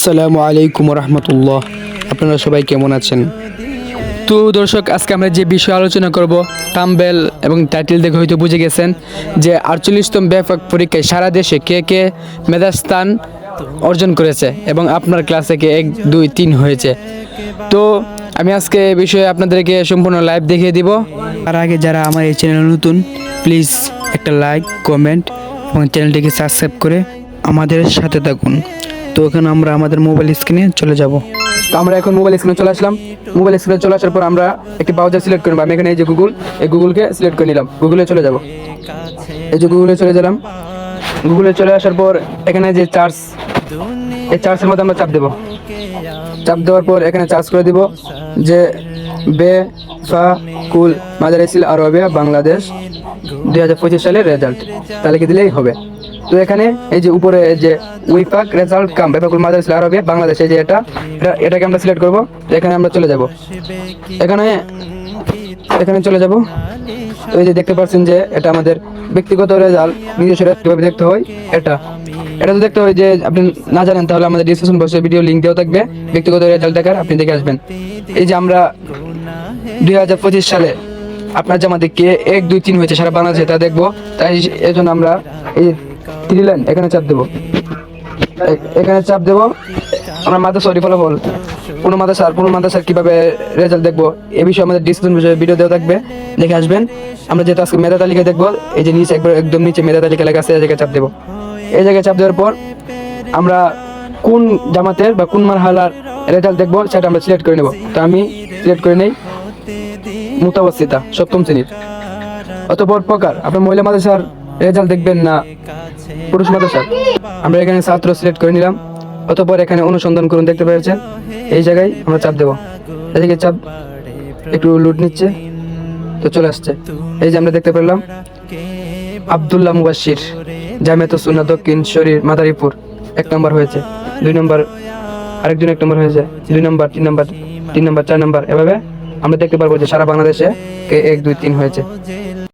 আসসালামু আলাইকুম রহমতুল্লাহ আপনারা সবাই কেমন আছেন? তো দর্শক, আজকে আমরা যে বিষয়ে আলোচনা করব তাম্বেল এবং টাইটেল দেখে হয়তো বুঝে গেছেন যে আটচল্লিশতম ব্যাপক পরীক্ষায় সারা দেশে কে কে মেধাস্থান অর্জন করেছে এবং আপনার ক্লাসে কে এক, দুই, তিন হয়েছে। তো আমি আজকে এই বিষয়ে আপনাদেরকে সম্পূর্ণ লাইভ দেখিয়ে দিব। তার আগে যারা আমার এই চ্যানেল নতুন প্লিজ একটা লাইক কমেন্ট এবং চ্যানেলটিকে সাবস্ক্রাইব করে আমাদের সাথে থাকুন। তো এখন আমরা আমাদের মোবাইল স্ক্রিনে চলে যাব। তো আমরা এখন মোবাইল স্ক্রিনে চলে আসলাম। মোবাইল স্ক্রিনে চলে আসার পর আমরা একটি ব্রাউজার সিলেক্ট করব। আমি এখানে এই যে গুগল এই গুগলকে সিলেক্ট করে নিলাম। গুগলে চলে যাব। এই যে গুগলে চলে গেলাম। গুগলে চলে আসার পর এখানে যে চার্জ এই চার্জের মধ্যে আমরা চাপ দেবো। চাপ দেওয়ার পর এখানে চার্জ করে দিব যে বে ফা কুল মাদারিসিল আরবিয়া বাংলাদেশ। দুই হাজার পঁচিশ সালের রেজাল্ট তাহলে কি দিলেই হবে? তো এখানে এই যে উপরে যে উইফাক রেজাল্ট কাম বেফাকুল মাদারিসিল আরবিয়া বাংলাদেশ যে এটা এটা এটাকে আমরা সিলেক্ট করব। এখানে আমরা চলে যাব। এখানে এখানে চলে যাব। তো এই যে দেখতে পাচ্ছেন যে এটা আমাদের ব্যক্তিগত রেজাল্ট নিজস্ব কীভাবে দেখতে হয়? এটা। এটা তো দেখতে হয় যে আপনি না জানেন, তাহলে আমাদের ডিসক্রিপশন বক্সে ভিডিও লিংক দেওয়া থাকবে। ব্যক্তিগত রেজাল্ট দেখার, আপনি দেখে আসবেন। এই যে আমরা দুই হাজার পঁচিশ সালে আপনার জামাতে কে এক, দুই, তিন হয়েছে, সারা বাংলাদেশে তা দেখব। তাই এই জন্য আমরা এই থ্রি লাইন এখানে চাপ দেবো। এখানে চাপ দেবো। আমরা মাদ্রাসা সরি, ফলাফল। কোনো মাদ্রাসার কোনো মাদ্রাসার কীভাবে রেজাল্ট দেখব, এ বিষয়ে আমাদের ডিসক্রিপশন বিষয়ে ভিডিও দেওয়া থাকবে, দেখে আসবেন। আমরা যেটা আজকে মেধা তালিকা দেখব, এই যে নিচে একবার একদম নিচে মেধা তালিকা লেখা আছে, এই জায়গায় চাপ দেবো। এই জায়গায় চাপ দেওয়ার পর আমরা কোন জামাতের বা কোন মারহালার রেজাল্ট দেখব, সেটা আমরা সিলেক্ট করে নেব। তো আমি সিলেক্ট করে নেই। মুতাবস্থিতা সপ্তম শ্রেণির। অতপর প্রকার, আপনার মহিলা মাদ্রাসার রেজাল্ট দেখবেন না পুরুষ মাদ্রাসার। আমরা এখানে ছাত্র সিলেক্ট করে নিলাম, অতপর এখানে অনুসন্ধান করুন, দেখতে পেয়েছেন? এই জায়গায় আমরা চাপ দেবো। এদিকে চাপ একটু লুট নিচ্ছে, তো চলে আসছে। এই যে আমরা দেখতে পেলাম, আবদুল্লাহ মুবাশির, জামিয়াত সুন্না দক্ষিণ শরীর, মাদারীপুর, এক নম্বর হয়েছে। দুই নম্বর, আরেকজন এক নম্বর হয়েছে। দুই নম্বর, তিন নম্বর তিন নম্বর, চার নম্বর, এভাবে আমরা দেখতে পারব যে সারা বাংলাদেশে এক দুই তিন হয়েছে।